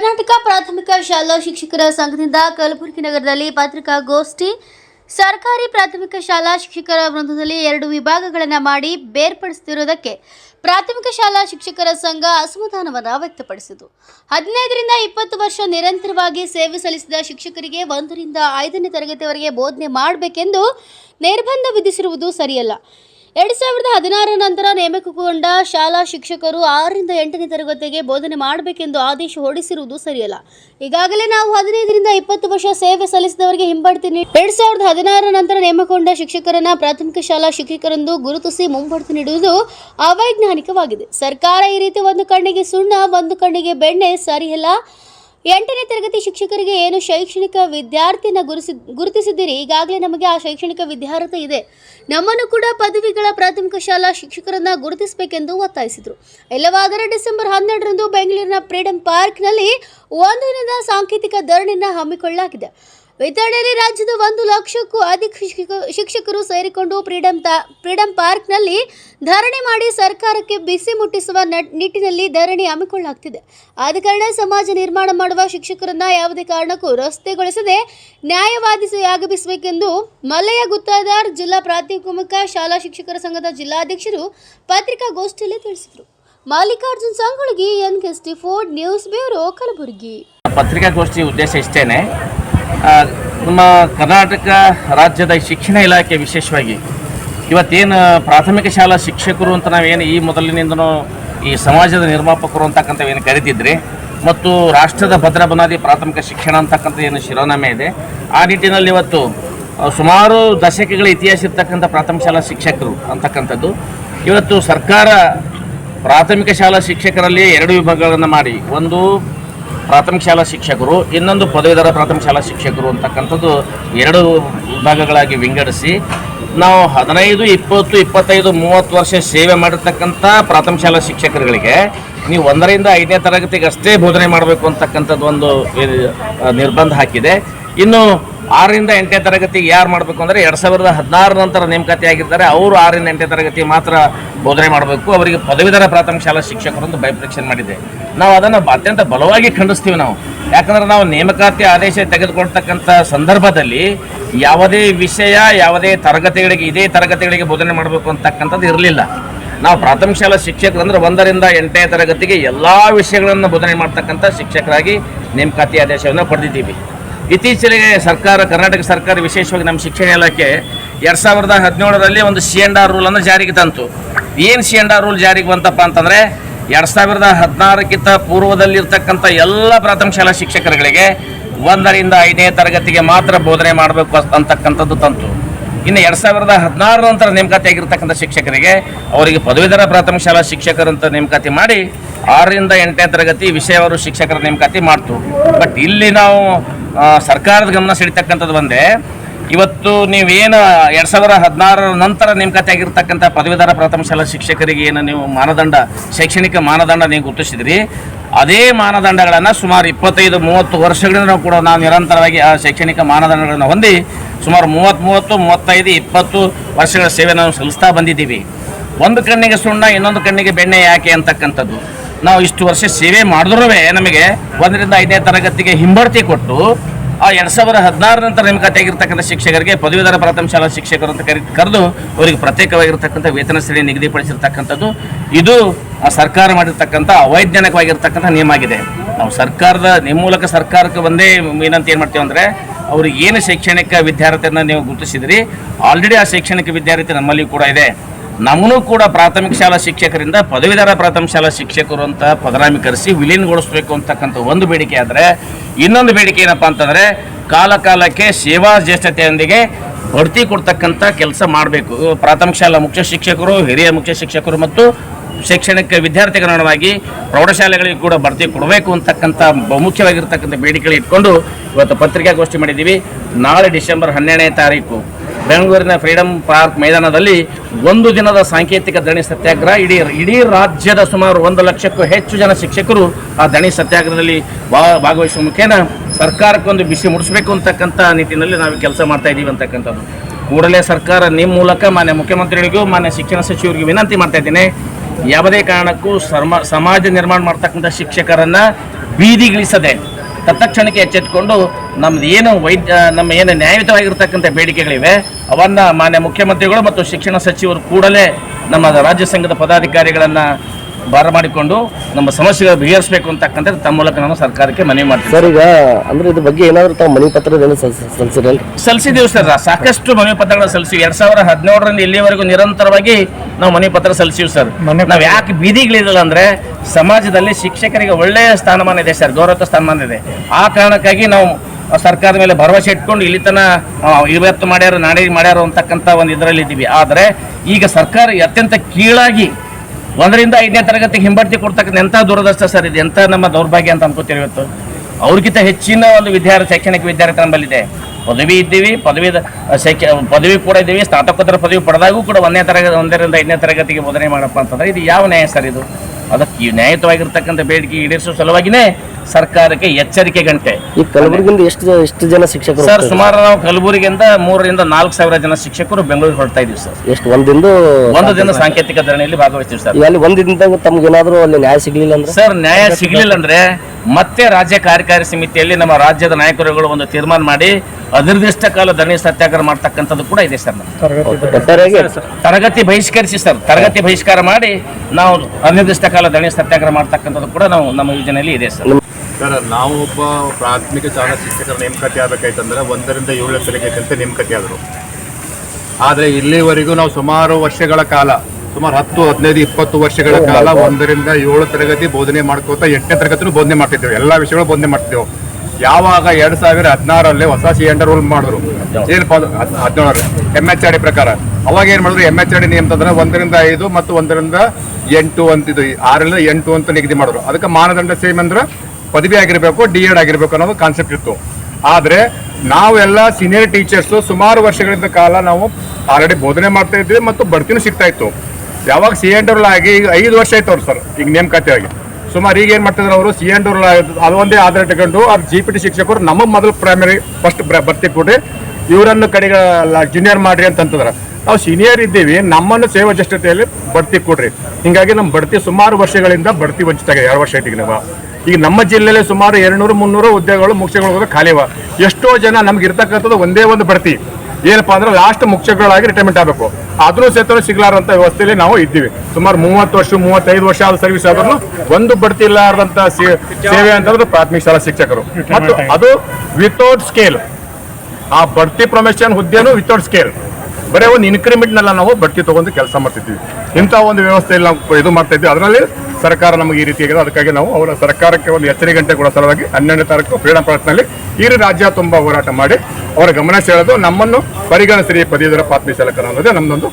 ಕರ್ನಾಟಕ ಪ್ರಾಥಮಿಕ ಶಾಲಾ ಶಿಕ್ಷಕರ ಸಂಘದಿಂದ ಕಲಬುರಗಿ ನಗರದಲ್ಲಿ ಪತ್ರಿಕಾಗೋಷ್ಠಿ ಸರ್ಕಾರಿ ಪ್ರಾಥಮಿಕ ಶಾಲಾ ಶಿಕ್ಷಕರ ವೃಂದದಲ್ಲಿ ಎರಡು ವಿಭಾಗಗಳನ್ನು ಮಾಡಿ ಬೇರ್ಪಡಿಸುತ್ತಿರುವುದಕ್ಕೆ ಪ್ರಾಥಮಿಕ ಶಾಲಾ ಶಿಕ್ಷಕರ ಸಂಘ ಅಸಮಾಧಾನವನ್ನು ವ್ಯಕ್ತಪಡಿಸಿತು. ಹದಿನೈದರಿಂದ ಇಪ್ಪತ್ತು ವರ್ಷ ನಿರಂತರವಾಗಿ ಸೇವೆ ಸಲ್ಲಿಸಿದ ಶಿಕ್ಷಕರಿಗೆ ಒಂದರಿಂದ ಐದನೇ ತರಗತಿವರೆಗೆ ಬೋಧನೆ ಮಾಡಬೇಕೆಂದು ನಿರ್ಬಂಧ ವಿಧಿಸಿರುವುದು ಸರಿಯಲ್ಲ. ಎರಡು ಸಾವಿರದ ಹದಿನಾರರ ನಂತರ ನೇಮಕಗೊಂಡ ಶಾಲಾ ಶಿಕ್ಷಕರು ಆರರಿಂದ ಎಂಟನೇ ತರಗತಿಗೆ ಬೋಧನೆ ಮಾಡಬೇಕೆಂದು ಆದೇಶ ಹೊರಡಿಸಿರುವುದು ಸರಿಯಲ್ಲ. ಈಗಾಗಲೇ ನಾವು ಹದಿನೈದರಿಂದ ಇಪ್ಪತ್ತು ವರ್ಷ ಸೇವೆ ಸಲ್ಲಿಸಿದವರಿಗೆ ಹಿಂಬಡ್ತಿ ನೀಡಿ ಎರಡು ಸಾವಿರದ ಹದಿನಾರರ ನಂತರ ನೇಮಕಗೊಂಡ ಶಿಕ್ಷಕರನ್ನ ಪ್ರಾಥಮಿಕ ಶಾಲಾ ಶಿಕ್ಷಕರೆಂದು ಗುರುತಿಸಿ ಮುಂಬಡ್ತಿ ನೀಡುವುದು ಅವೈಜ್ಞಾನಿಕವಾಗಿದೆ. ಸರ್ಕಾರ ಈ ರೀತಿ ಒಂದು ಕಣ್ಣಿಗೆ ಸುಣ್ಣ, ಒಂದು ಕಣ್ಣಿಗೆ ಬೆಣ್ಣೆ ಸರಿಯಲ್ಲ. ಎಂಟನೇ ತರಗತಿ ಶಿಕ್ಷಕರಿಗೆ ಏನು ಶೈಕ್ಷಣಿಕ ವಿದ್ಯಾರ್ಥಿನ ಗುರುಸಿ, ಗುರುತಿಸಿದ್ದೀರಿ? ಈಗಾಗಲೇ ನಮಗೆ ಆ ಶೈಕ್ಷಣಿಕ ವಿದ್ಯಾರ್ಥಿ ಇದೆ. ನಮ್ಮನ್ನು ಕೂಡ ಪದವಿಗಳ ಪ್ರಾಥಮಿಕ ಶಾಲಾ ಶಿಕ್ಷಕರನ್ನ ಗುರುತಿಸಬೇಕೆಂದು ಒತ್ತಾಯಿಸಿದರು. ಇಲ್ಲವಾದರೆ ಡಿಸೆಂಬರ್ ಹನ್ನೆರಡರಂದು ಬೆಂಗಳೂರಿನ ಫ್ರೀಡಂ ಪಾರ್ಕ್ನಲ್ಲಿ ಒಂದು ದಿನದ ಸಾಂಕೇತಿಕ ಧರಣಿಯನ್ನು ಹಮ್ಮಿಕೊಳ್ಳಲಾಗಿದೆ. ವಿತರಣೆಯಲ್ಲಿ ರಾಜ್ಯದ ಒಂದು ಲಕ್ಷಕ್ಕೂ ಅಧಿಕ ಶಿಕ್ಷಕ, ಶಿಕ್ಷಕರು ಸೇರಿಕೊಂಡು ಫ್ರೀಡಂ ಫ್ರೀಡಂ ಪಾರ್ಕ್ನಲ್ಲಿ ಧರಣಿ ಮಾಡಿ ಸರ್ಕಾರಕ್ಕೆ ಬಿಸಿ ಮುಟ್ಟಿಸುವ ನಟ್- ನಿಟ್ಟಿನಲ್ಲಿ ಧರಣಿ ಹಮ್ಮಿಕೊಳ್ಳಲಾಗ್ತಿದೆ. ಆದ ಕಾರಣ ಸಮಾಜ ನಿರ್ಮಾಣ ಮಾಡುವ ಶಿಕ್ಷಕರನ್ನ ಯಾವುದೇ ಕಾರಣಕ್ಕೂ ರಸ್ತೆಗೊಳಿಸದೆ ನ್ಯಾಯವಾದಿಸಿಯಾಗಬಿಸಬೇಕೆಂದು ಮಲಯ ಗುತ್ತಾದಾರ್ ಜಿಲ್ಲಾ ಪ್ರಾಥಮಿಕ ಶಾಲಾ ಶಿಕ್ಷಕರ ಸಂಘದ ಜಿಲ್ಲಾಧ್ಯಕ್ಷರು ಪತ್ರಿಕಾಗೋಷ್ಠಿಯಲ್ಲಿ ತಿಳಿಸಿದರು. ಮಲ್ಲಿಕಾರ್ಜುನ್ ಸಂಗೊಳಗಿ ಎನ್ ಕೆಸ್ಟಿ ಫೋರ್ಡ್ ನ್ಯೂಸ್ ಬ್ಯೂರೋ ಕಲಬುರಗಿ. ಪತ್ರಿಕಾಗೋಷ್ಠಿ ಉದ್ದೇಶ ಇಷ್ಟೇನೆ. ನಮ್ಮ ಕರ್ನಾಟಕ ರಾಜ್ಯದ ಶಿಕ್ಷಣ ಇಲಾಖೆ ವಿಶೇಷವಾಗಿ ಇವತ್ತೇನು ಪ್ರಾಥಮಿಕ ಶಾಲಾ ಶಿಕ್ಷಕರು ಅಂತ ನಾವೇನು ಈ ಮೊದಲಿನಿಂದನೂ ಈ ಸಮಾಜದ ನಿರ್ಮಾಪಕರು ಅಂತಕ್ಕಂಥ ಏನು ಕರಿತಿದ್ರಿ, ಮತ್ತು ರಾಷ್ಟ್ರದ ಭದ್ರ ಬುನಾದಿ ಪ್ರಾಥಮಿಕ ಶಿಕ್ಷಣ ಅಂತಕ್ಕಂಥ ಏನು ಶಿರೋನಾಮೆ ಇದೆ. ಆ ನಿಟ್ಟಿನಲ್ಲಿ ಇವತ್ತು ಸುಮಾರು ದಶಕಗಳ ಇತಿಹಾಸ ಇರ್ತಕ್ಕಂಥ ಪ್ರಾಥಮಿಕ ಶಾಲಾ ಶಿಕ್ಷಕರು ಅಂತಕ್ಕಂಥದ್ದು. ಇವತ್ತು ಸರ್ಕಾರ ಪ್ರಾಥಮಿಕ ಶಾಲಾ ಶಿಕ್ಷಕರಲ್ಲಿ ಎರಡು ವಿಭಾಗಗಳನ್ನು ಮಾಡಿ, ಒಂದು ಪ್ರಾಥಮಿಕ ಶಾಲಾ ಶಿಕ್ಷಕರು, ಇನ್ನೊಂದು ಪದವೀಧರ ಪ್ರಾಥಮಿಕ ಶಾಲಾ ಶಿಕ್ಷಕರು ಅಂತಕ್ಕಂಥದ್ದು ಎರಡು ವಿಭಾಗಗಳಾಗಿ ವಿಂಗಡಿಸಿ, ನಾವು ಹದಿನೈದು, ಇಪ್ಪತ್ತು, ಇಪ್ಪತ್ತೈದು, ಮೂವತ್ತು ವರ್ಷ ಸೇವೆ ಮಾಡಿರ್ತಕ್ಕಂಥ ಪ್ರಾಥಮಿಕ ಶಾಲಾ ಶಿಕ್ಷಕರುಗಳಿಗೆ ನೀವು ಒಂದರಿಂದ ಐದನೇ ತರಗತಿಗೆ ಅಷ್ಟೇ ಬೋಧನೆ ಮಾಡಬೇಕು ಅಂತಕ್ಕಂಥದ್ದು ಒಂದು ನಿರ್ಬಂಧ ಹಾಕಿದೆ. ಇನ್ನು ಆರರಿಂದ ಎಂಟನೇ ತರಗತಿ ಯಾರು ಮಾಡಬೇಕು ಅಂದರೆ ಎರಡು ಸಾವಿರದ ಹದಿನಾರು ನಂತರ ನೇಮಕಾತಿ ಆಗಿರ್ತಾರೆ ಅವರು ಆರರಿಂದ ಎಂಟನೇ ತರಗತಿ ಮಾತ್ರ ಬೋಧನೆ ಮಾಡಬೇಕು. ಅವರಿಗೆ ಪದವೀಧರ ಪ್ರಾಥಮಿಕ ಶಾಲಾ ಶಿಕ್ಷಕರೊಂದು ಬೈಪ್ರಿಕ್ಷನ್ ಮಾಡಿದೆ. ನಾವು ಅದನ್ನು ಅತ್ಯಂತ ಬಲವಾಗಿ ಖಂಡಿಸ್ತೀವಿ ನಾವು. ಯಾಕಂದ್ರೆ ನಾವು ನೇಮಕಾತಿ ಆದೇಶ ತೆಗೆದುಕೊಳ್ತಕ್ಕಂಥ ಸಂದರ್ಭದಲ್ಲಿ ಯಾವುದೇ ವಿಷಯ, ಯಾವುದೇ ತರಗತಿಗಳಿಗೆ, ಇದೇ ತರಗತಿಗಳಿಗೆ ಬೋಧನೆ ಮಾಡಬೇಕು ಅಂತಕ್ಕಂಥದ್ದು ಇರಲಿಲ್ಲ. ನಾವು ಪ್ರಾಥಮಿಕ ಶಾಲಾ ಶಿಕ್ಷಕರು ಅಂದರೆ ಒಂದರಿಂದ ಎಂಟನೇ ತರಗತಿಗೆ ಎಲ್ಲ ವಿಷಯಗಳನ್ನು ಬೋಧನೆ ಮಾಡ್ತಕ್ಕಂಥ ಶಿಕ್ಷಕರಾಗಿ ನೇಮಕಾತಿ ಆದೇಶವನ್ನು ಪಡೆದಿದ್ದೀವಿ. ಇತ್ತೀಚೆಗೆ ಸರ್ಕಾರ, ಕರ್ನಾಟಕ ಸರ್ಕಾರ ವಿಶೇಷವಾಗಿ ನಮ್ಮ ಶಿಕ್ಷಣ ಇಲಾಖೆ ಎರಡು ಸಾವಿರದ ಹದಿನೇಳರಲ್ಲಿ ಒಂದು ಸಿ ಎಂಡ್ ಆರ್ ರೂಲನ್ನು ಜಾರಿಗೆ ತಂತು. ಏನು ಸಿ ಎಂಡ್ ಆರ್ ರೂಲ್ ಜಾರಿಗೆ ಬಂತಪ್ಪ ಅಂತಂದರೆ, ಎರಡು ಸಾವಿರದ ಹದಿನಾರಕ್ಕಿಂತ ಪೂರ್ವದಲ್ಲಿರ್ತಕ್ಕಂಥ ಎಲ್ಲ ಪ್ರಾಥಮಿಕ ಶಾಲಾ ಶಿಕ್ಷಕರುಗಳಿಗೆ ಒಂದರಿಂದ ಐದನೇ ತರಗತಿಗೆ ಮಾತ್ರ ಬೋಧನೆ ಮಾಡಬೇಕು ಅಂತಕ್ಕಂಥದ್ದು ತಂತು. ಇನ್ನು ಎರಡು ಸಾವಿರದ ಹದಿನಾರರ ನಂತರ ನೇಮಕಾತಿ ಆಗಿರ್ತಕ್ಕಂಥ ಶಿಕ್ಷಕರಿಗೆ ಅವರಿಗೆ ಪದವೀಧರ ಪ್ರಾಥಮಿಕ ಶಾಲಾ ಶಿಕ್ಷಕರಂತ ನೇಮಕಾತಿ ಮಾಡಿ ಆರರಿಂದ ಎಂಟನೇ ತರಗತಿ ವಿಷಯವರು ಶಿಕ್ಷಕರ ನೇಮಕಾತಿ ಮಾಡ್ತು. ಬಟ್ ಇಲ್ಲಿ ನಾವು ಸರ್ಕಾರದ ಗಮನ ಸೆಳಿತಕ್ಕಂಥದ್ದು ಬಂದೆ. ಇವತ್ತು ನೀವೇನು ಎರಡು ಸಾವಿರದ ಹದಿನಾರರ ನಂತರ ನೇಮಕಾತಿ ಆಗಿರ್ತಕ್ಕಂಥ ಪದವೀಧರ ಪ್ರಥಮ ಶಾಲಾ ಶಿಕ್ಷಕರಿಗೆ ಏನು ನೀವು ಮಾನದಂಡ, ಶೈಕ್ಷಣಿಕ ಮಾನದಂಡ ನೀವು ಗುರುತಿಸಿದ್ರಿ? ಅದೇ ಮಾನದಂಡಗಳನ್ನು ಸುಮಾರು ಇಪ್ಪತ್ತೈದು, ಮೂವತ್ತು ವರ್ಷಗಳಿಂದ ಕೂಡ ನಾವು ನಿರಂತರವಾಗಿ ಆ ಶೈಕ್ಷಣಿಕ ಮಾನದಂಡಗಳನ್ನು ಹೊಂದಿ ಸುಮಾರು ಮೂವತ್ತು ಮೂವತ್ತು, ಮೂವತ್ತೈದು, ಇಪ್ಪತ್ತು ವರ್ಷಗಳ ಸೇವೆ ನಾವು ಸಲ್ಲಿಸ್ತಾ ಬಂದಿದ್ದೀವಿ. ಒಂದು ಕಣ್ಣಿಗೆ ಸುಣ್ಣ, ಇನ್ನೊಂದು ಕಣ್ಣಿಗೆ ಬೆಣ್ಣೆ ಯಾಕೆ ಅಂತಕ್ಕಂಥದ್ದು. ನಾವು ಇಷ್ಟು ವರ್ಷ ಸೇವೆ ಮಾಡಿದ್ರೂ ನಮಗೆ ಒಂದರಿಂದ ಐದನೇ ತರಗತಿಗೆ ಹಿಂಬಡ್ತಿ ಕೊಟ್ಟು, ಆ ಎರಡು ಸಾವಿರದ ಹದಿನಾರ ನಂತರ ನೇಮಕಾತಿಯಾಗಿರ್ತಕ್ಕಂಥ ಶಿಕ್ಷಕರಿಗೆ ಪದವೀಧರ ಪ್ರಾಥಮಿಕ ಶಾಲಾ ಶಿಕ್ಷಕರು ಅಂತ ಕರಿ ಕರೆದು ಅವರಿಗೆ ಪ್ರತ್ಯೇಕವಾಗಿರ್ತಕ್ಕಂಥ ವೇತನ ಶ್ರೇಣಿ ನಿಗದಿಪಡಿಸಿರ್ತಕ್ಕಂಥದ್ದು. ಇದು ಆ ಸರ್ಕಾರ ಮಾಡಿರ್ತಕ್ಕಂಥ ಅವೈಜ್ಞಾನಿಕವಾಗಿರ್ತಕ್ಕಂಥ ನಿಯಮ ಆಗಿದೆ. ನಾವು ಸರ್ಕಾರದ, ನಿಮ್ಮ ಮೂಲಕ ಸರ್ಕಾರಕ್ಕೆ ಒಂದೇ ಏನಂತ ಏನು ಮಾಡ್ತೀವಿ ಅಂದರೆ, ಅವ್ರಿಗೆ ಏನು ಶೈಕ್ಷಣಿಕ ವಿದ್ಯಾರ್ಥಿಯನ್ನು ನೀವು ಗುರುತಿಸಿದ್ರಿ ಆಲ್ರೆಡಿ ಆ ಶೈಕ್ಷಣಿಕ ವಿದ್ಯಾರ್ಥಿ ನಮ್ಮಲ್ಲಿ ಕೂಡ ಇದೆ. ನಮಗೂ ಕೂಡ ಪ್ರಾಥಮಿಕ ಶಾಲಾ ಶಿಕ್ಷಕರಿಂದ ಪದವೀಧರ ಪ್ರಾಥಮಿಕ ಶಾಲಾ ಶಿಕ್ಷಕರು ಅಂತ ಪದನಾಮೀಕರಿಸಿ ವಿಲೀನಗೊಳಿಸಬೇಕು ಅಂತಕ್ಕಂಥ ಒಂದು ಬೇಡಿಕೆ ಆದರೆ ಇನ್ನೊಂದು ಬೇಡಿಕೆ ಏನಪ್ಪ ಅಂತಂದರೆ ಕಾಲ ಕಾಲಕ್ಕೆ ಸೇವಾ ಜ್ಯೇಷ್ಠತೆಯೊಂದಿಗೆ ಬಡ್ತಿ ಕೊಡ್ತಕ್ಕಂಥ ಕೆಲಸ ಮಾಡಬೇಕು. ಪ್ರಾಥಮಿಕ ಶಾಲಾ ಮುಖ್ಯ ಶಿಕ್ಷಕರು, ಹಿರಿಯ ಮುಖ್ಯ ಶಿಕ್ಷಕರು ಮತ್ತು ಶೈಕ್ಷಣಿಕ ವಿದ್ಯಾರ್ಥಿಗಳಾಗಿ ಪ್ರೌಢಶಾಲೆಗಳಿಗೆ ಕೂಡ ಬಡ್ತಿ ಕೊಡಬೇಕು ಅಂತಕ್ಕಂಥ ಬಹುಮುಖ್ಯವಾಗಿರ್ತಕ್ಕಂಥ ಬೇಡಿಕೆಗಳು ಇಟ್ಕೊಂಡು ಇವತ್ತು ಪತ್ರಿಕಾಗೋಷ್ಠಿ ಮಾಡಿದ್ದೀವಿ. ನಾಳೆ ಡಿಸೆಂಬರ್ ಹನ್ನೆರಡನೇ ತಾರೀಕು. ಬೆಂಗಳೂರಿನ ಫ್ರೀಡಂ ಪಾರ್ಕ್ ಮೈದಾನದಲ್ಲಿ ಒಂದು ದಿನದ ಸಾಂಕೇತಿಕ ದಣಿ ಸತ್ಯಾಗ್ರಹ ಇಡೀ ಇಡೀ ರಾಜ್ಯದ ಸುಮಾರು ಒಂದು ಲಕ್ಷಕ್ಕೂ ಹೆಚ್ಚು ಜನ ಶಿಕ್ಷಕರು ಆ ದಣಿ ಸತ್ಯಾಗ್ರಹದಲ್ಲಿ ಭಾಗವಹಿಸುವ ಮುಖೇನ ಸರ್ಕಾರಕ್ಕೊಂದು ಬಿಸಿ ಮುಡಿಸಬೇಕು ಅಂತಕ್ಕಂಥ ನಿಟ್ಟಿನಲ್ಲಿ ನಾವು ಕೆಲಸ ಮಾಡ್ತಾ ಇದ್ದೀವಿ ಅಂತಕ್ಕಂಥದ್ದು. ಕೂಡಲೇ ಸರ್ಕಾರ ನಿಮ್ಮ ಮೂಲಕ ಮಾನ್ಯ ಮುಖ್ಯಮಂತ್ರಿಗಳಿಗೂ, ಮಾನ್ಯ ಶಿಕ್ಷಣ ಸಚಿವರಿಗೂ ವಿನಂತಿ ಮಾಡ್ತಾ ಇದ್ದೀನಿ. ಯಾವುದೇ ಕಾರಣಕ್ಕೂ ಸಮಾಜ ನಿರ್ಮಾಣ ಮಾಡ್ತಕ್ಕಂಥ ಶಿಕ್ಷಕರನ್ನು ಬೀದಿಗಿಳಿಸದೆ ತತ್ಕ್ಷಣಕ್ಕೆ ಎಚ್ಚೆತ್ತುಕೊಂಡು ನಮ್ದು ಏನು ವೈದ್ಯ ನಮ್ಮ ಏನು ನ್ಯಾಯಯುತವಾಗಿರ್ತಕ್ಕಂಥ ಬೇಡಿಕೆಗಳಿವೆ ಅವನ್ನ ಮಾನ್ಯ ಮುಖ್ಯಮಂತ್ರಿಗಳು ಮತ್ತು ಶಿಕ್ಷಣ ಸಚಿವರು ಕೂಡಲೇ ನಮ್ಮ ರಾಜ್ಯ ಸಂಘದ ಪದಾಧಿಕಾರಿಗಳನ್ನು ಭಾರ ಮಾಡಿಕೊಂಡು ನಮ್ಮ ಸಮಸ್ಯೆಗಳು ಬಗೆಹರಿಸಬೇಕು ಅಂತಕ್ಕಂಥ ತಮ್ಮ ಮೂಲಕ ನಾನು ಸರ್ಕಾರಕ್ಕೆ ಮನವಿ ಮಾಡ್ತೀನಿ. ಸರ್ ಈಗ ಅಂದ್ರೆ ಇದ್ರ ಬಗ್ಗೆ ಏನಾದರೂ ತಾವು ಮನವಿ ಪತ್ರದಲ್ಲಿ ಸಲ್ಲಿಸಿ ಸಲ್ಲಿಸಿದ್ದೀವಿ ಸರ್ ಸಾಕಷ್ಟು ಮನವಿ ಪತ್ರಗಳನ್ನು ಸಲ್ಲಿಸಿ ಎರಡು ಸಾವಿರ ಹದಿನೇಳರಿಂದ ಇಲ್ಲಿವರೆಗೂ ನಿರಂತರವಾಗಿ ನಾವು ಮನೆ ಪತ್ರ ಸಲ್ಲಿಸಿವಿ ಸರ್. ನಾವು ಯಾಕೆ ಬೀದಿಗಳಿರಲ್ಲ ಅಂದ್ರೆ ಸಮಾಜದಲ್ಲಿ ಶಿಕ್ಷಕರಿಗೆ ಒಳ್ಳೆಯ ಸ್ಥಾನಮಾನ ಇದೆ ಸರ್ ಗೌರವ ಸ್ಥಾನಮಾನ ಇದೆ. ಆ ಕಾರಣಕ್ಕಾಗಿ ನಾವು ಸರ್ಕಾರದ ಮೇಲೆ ಭರವಸೆ ಇಟ್ಕೊಂಡು ಇಲ್ಲಿ ತನ ಆ, ಇವತ್ತು ಮಾಡ್ಯಾರ ನಾಳೆ ಮಾಡ್ಯಾರ ಅಂತಕ್ಕಂಥ ಒಂದು ಇದರಲ್ಲಿ ಇದ್ದೀವಿ. ಆದರೆ ಈಗ ಸರ್ಕಾರ ಅತ್ಯಂತ ಕೀಳಾಗಿ ಒಂದರಿಂದ ಐದನೇ ತರಗತಿಗೆ ಹಿಂಬಡ್ತಿ ಕೊಡ್ತಕ್ಕಂಥ ಎಂಥ ದುರದೃಷ್ಟ ಸರ್ ಇದು? ಎಂಥ ನಮ್ಮ ದೌರ್ಭಾಗ್ಯ ಅಂತ ಅನ್ಕೋತೀವಿ ಇವತ್ತು? ಅವ್ರಿಗಿಂತ ಹೆಚ್ಚಿನ ಒಂದು ವಿದ್ಯಾರ್ಥಿ ಶೈಕ್ಷಣಿಕ ವಿದ್ಯಾರ್ಥಿ ನಮ್ಮಲ್ಲಿದೆ. ಪದವಿ ಇದ್ದೀವಿ ಪದವಿ ಶೈಕ್ಷ ಪದವಿ ಕೂಡ ಇದ್ದೀವಿ ಸ್ನಾತಕೋತ್ತರ ಪದವಿ ಪಡೆದಾಗೂ ಕೂಡ ಒಂದನೇ ತರಗತಿ ಒಂದರಿಂದ ಐದನೇ ತರಗತಿಗೆ ಬೋಧನೆ ಮಾಡಪ್ಪ ಅಂತಂದ್ರೆ ಇದು ಯಾವ ನ್ಯಾಯ ಸರ್ ಇದು? ಅದಕ್ಕೆ ನ್ಯಾಯಯುತವಾಗಿರ್ತಕ್ಕಂಥ ಬೇಡಿಕೆ ಈಡೇರಿಸುವ ಸಲುವಾಗಿನೇ ಸರ್ಕಾರಕ್ಕೆ ಎಚ್ಚರಿಕೆ ಗಂಟೆ. ಈ ಕಲಬುರಗಿಂದ ಎಷ್ಟು ಎಷ್ಟು ಜನ ಶಿಕ್ಷಕರು ಸರ್ ಸುಮಾರು ನಾವು ಕಲಬುರಗಿಯಿಂದ ಮೂರರಿಂದ ನಾಲ್ಕು ಸಾವಿರ ಜನ ಶಿಕ್ಷಕರು ಬೆಂಗಳೂರಿಗೆ ಹೊರಡ್ತಾ ಇದೀವಿ ಸರ್. ಎಷ್ಟು ಒಂದಿಂದು ಒಂದು ದಿನ ಸಾಂಕೇತಿಕ ಧರಣಿಯಲ್ಲಿ ಭಾಗವಹಿಸ್ತೀವಿ ಸರ್. ಇಲ್ಲಿ ಅಲ್ಲಿ ಒಂದಿನ ತಮ್ಗೆ ಏನಾದರೂ ಅಲ್ಲಿ ನ್ಯಾಯ ಸಿಗಲಿಲ್ಲ ಅಂದ್ರೆ? ಸರ್ ನ್ಯಾಯ ಸಿಗಲಿಲ್ಲ ಅಂದ್ರೆ ಮತ್ತೆ ರಾಜ್ಯ ಕಾರ್ಯಕಾರಿ ಸಮಿತಿಯಲ್ಲಿ ನಮ್ಮ ರಾಜ್ಯದ ನಾಯಕರುಗಳು ಒಂದು ತೀರ್ಮಾನ ಮಾಡಿ ಅನಿರ್ದಿಷ್ಟ ಕಾಲ ಧರಣಿ ಸತ್ಯಾಗ್ರಹ ಮಾಡ್ತಕ್ಕಂಥದ್ದು ಕೂಡ ಇದೆ ಸರ್. ತರಗತಿ ಬಹಿಷ್ಕರಿಸಿ ಸರ್. ತರಗತಿ ಬಹಿಷ್ಕಾರ ಮಾಡಿ ನಾವು ಅನಿರ್ದಿಷ್ಟ ಕಾಲ ಧರಣಿ ಸತ್ಯಾಗ್ರಹ ಮಾಡ್ತಕ್ಕಂಥದ್ದು ಕೂಡ ನಾವು ನಮ್ಮ ಯೋಜನೆಯಲ್ಲಿ ಇದೆ ಸರ್. ಸರ್ ನಾವು ಒಬ್ಬ ಪ್ರಾಥಮಿಕ ಶಾಲಾ ಶಿಕ್ಷಕರ ನೇಮಕಾತಿ ಆಗಬೇಕಾಯ್ತಂದ್ರೆ ಒಂದರಿಂದ ಏಳನೇ ತರಗತಿ ಅಂತ ನೇಮಕಾತಿ ಆದರು ಆದರೆ ಇಲ್ಲಿವರೆಗೂ ನಾವು ಸುಮಾರು ವರ್ಷಗಳ ಕಾಲ ಸುಮಾರು ಹತ್ತು ಹದಿನೈದು ಇಪ್ಪತ್ತು ವರ್ಷಗಳ ಕಾಲ ಒಂದರಿಂದ ಏಳು ತರಗತಿ ಬೋಧನೆ ಮಾಡ್ಕೋತಾ ಎಂಟನೇ ತರಗತಿನೂ ಬೋಧನೆ ಮಾಡ್ತಿದ್ದೇವೆ. ಎಲ್ಲ ವಿಷಯಗಳು ಬೋಧನೆ ಮಾಡ್ತಿದ್ದೆವು. ಯಾವಾಗ ಎರಡ್ ಸಾವಿರ ಹದಿನಾರಲ್ಲೇ ಹೊಸ ಸಿ ರೂಲ್ ಮಾಡಿದ್ರು. ಏನಪ್ಪ ಹದಿನೇಳರ ಹದಿನೇಳರಲ್ಲಿ. ಎಂ ಎಚ್ ಆರ್ ಡಿ ಪ್ರಕಾರ. ಅವಾಗ ಏನ್ ಮಾಡಿದ್ರು? ಎಂ ಎಚ್ ಆರ್ ಡಿ ನಿಯಮ ಒಂದರಿಂದ ಐದು ಮತ್ತು ಒಂದರಿಂದ ಎಂಟು ಅಂತಿದ್ದು. ಆರರಿಂದ ಎಂಟು ಅಂತ ನಿಗದಿ ಮಾಡಿದ್ರು. ಅದಕ್ಕೆ ಮಾನದಂಡ ಸೇಮ್ ಅಂದ್ರೆ ಪದವಿ ಆಗಿರ್ಬೇಕು ಡಿ ಎಡ್ ಆಗಿರ್ಬೇಕು ಅನ್ನೋದು ಕಾನ್ಸೆಪ್ಟ್ ಇತ್ತು. ಆದ್ರೆ ನಾವೆಲ್ಲ ಸೀನಿಯರ್ ಟೀಚರ್ಸ್ ಸುಮಾರು ವರ್ಷಗಳಿಂದ ಕಾಲ ನಾವು ಆಲ್ರೆಡಿ ಬೋಧನೆ ಮಾಡ್ತಾ ಇದ್ವಿ ಮತ್ತು ಬಡ್ತಿನೂ ಸಿಗ್ತಾ ಇತ್ತು. ಯಾವಾಗ ಸಿ ಎನ್ ಆಗಿ ಈಗ ಐದು ವರ್ಷ ಆಯ್ತು ಅವ್ರು ಸರ್, ಈಗ ನೇಮಕಾತಿ ಆಗಿ ಸುಮಾರು ಈಗ ಏನು ಮಾಡ್ತಿದ್ರು ಅವರು? ಸಿ ಎನ್ ಅದೊಂದೇ ಆಧಾರ ಇಟ್ಕೊಂಡು ಅವ್ರು ಜಿ ಪಿ ಟಿ ಶಿಕ್ಷಕರು ನಮ್ಮ ಮೊದಲು ಪ್ರೈಮರಿ ಫಸ್ಟ್ ಭರ್ತಿ ಕೊಡ್ರಿ ಇವರನ್ನು ಕಡೆಗೆ ಜೂನಿಯರ್ ಮಾಡ್ರಿ ಅಂತಂತಂದ್ರ ನಾವು ಸೀನಿಯರ್ ಇದ್ದೀವಿ, ನಮ್ಮನ್ನು ಸೇವಾ ಜಷ್ಟತೆಯಲ್ಲಿ ಬಡ್ತಿ ಕೊಡ್ರಿ ಹಿಂಗಾಗಿ ನಮ್ಮ ಬಡ್ತಿ ಸುಮಾರು ವರ್ಷಗಳಿಂದ ಬಡ್ತಿ ವಂಚಿತ ಆಗಿದೆ ಎರಡು ವರ್ಷ ಇಟ್ಟಿಗೆ ನಾವು ಈಗ ನಮ್ಮ ಜಿಲ್ಲೆಯಲ್ಲಿ ಸುಮಾರು ಎರಡ್ನೂರು, ಮುನ್ನೂರು ಉದ್ಯೋಗಗಳು ಮುಖ್ಯಗಳು ಖಾಲಿವ ಎಷ್ಟೋ ಜನ ನಮ್ಗೆ ಇರ್ತಕ್ಕಂಥದ್ದು ಒಂದೇ ಒಂದು ಬಡ್ತಿ. ಏನಪ್ಪಾ ಅಂದ್ರೆ ಲಾಸ್ಟ್ ಮುಖ್ಯಗಳಾಗಿ ರಿಟೈರ್ಮೆಂಟ್ ಆಗಬೇಕು. ಆದ್ರೂ ಸಹಿತ ಸಿಗ್ಲಾರಂತ ವ್ಯವಸ್ಥೆಯಲ್ಲಿ ನಾವು ಇದ್ದೀವಿ. ಸುಮಾರು ಮೂವತ್ತು ವರ್ಷ, ಮೂವತ್ತೈದು ವರ್ಷ ಆದ ಸರ್ವಿಸ್ ಆದ್ರೂ ಒಂದು ಬಡ್ತಿ ಇಲ್ಲಾರ್ದಂತ ಸೇವೆ ಅಂತಂದ್ರೆ ಪ್ರಾಥಮಿಕ ಶಾಲಾ ಶಿಕ್ಷಕರು. ಮತ್ತು ಅದು ವಿತೌಟ್ ಸ್ಕೇಲ್ ಆ ಬಡ್ತಿ ಪ್ರಮೋಷನ್ ಹುದ್ದೆನೂ ವಿತೌಟ್ ಸ್ಕೇಲ್ ಬರೀ ಒಂದು ಇನ್ಕ್ರಿಮೆಂಟ್ ನೆಲ್ಲ ನಾವು ಬಡ್ತಿ ತಗೊಂಡು ಕೆಲಸ ಮಾಡ್ತಿದ್ವಿ ಇಂಥ ಒಂದು ವ್ಯವಸ್ಥೆಯಲ್ಲಿ ನಾವು ಇದು ಮಾಡ್ತಾ ಇದ್ವಿ ಅದರಲ್ಲಿ ಸರ್ಕಾರ ನಮಗೆ ಈ ರೀತಿ ಆಗಿದೆ. ಅದಕ್ಕಾಗಿ ನಾವು ಅವರ ಸರ್ಕಾರಕ್ಕೆ ಒಂದು ಎಚ್ಚರಿಕೆ ಗಂಟೆ ಕೂಡ ಸಲುವಾಗಿ ಹನ್ನೆರಡನೇ ತಾರೀಕು ಫ್ರೀಡಂ ಪಾರ್ಕ್ನಲ್ಲಿ ಈ ರಾಜ್ಯ ತುಂಬ ಹೋರಾಟ ಮಾಡಿ ಅವರ ಗಮನ ಸೆಳೆದು ನಮ್ಮನ್ನು ಪರಿಗಣಿಸಿರಿ ಪದವೀಧರ ಪಾತ್ಮಿ ಸಲಕರ ಅನ್ನೋದೇ ನಮ್ಮದೊಂದು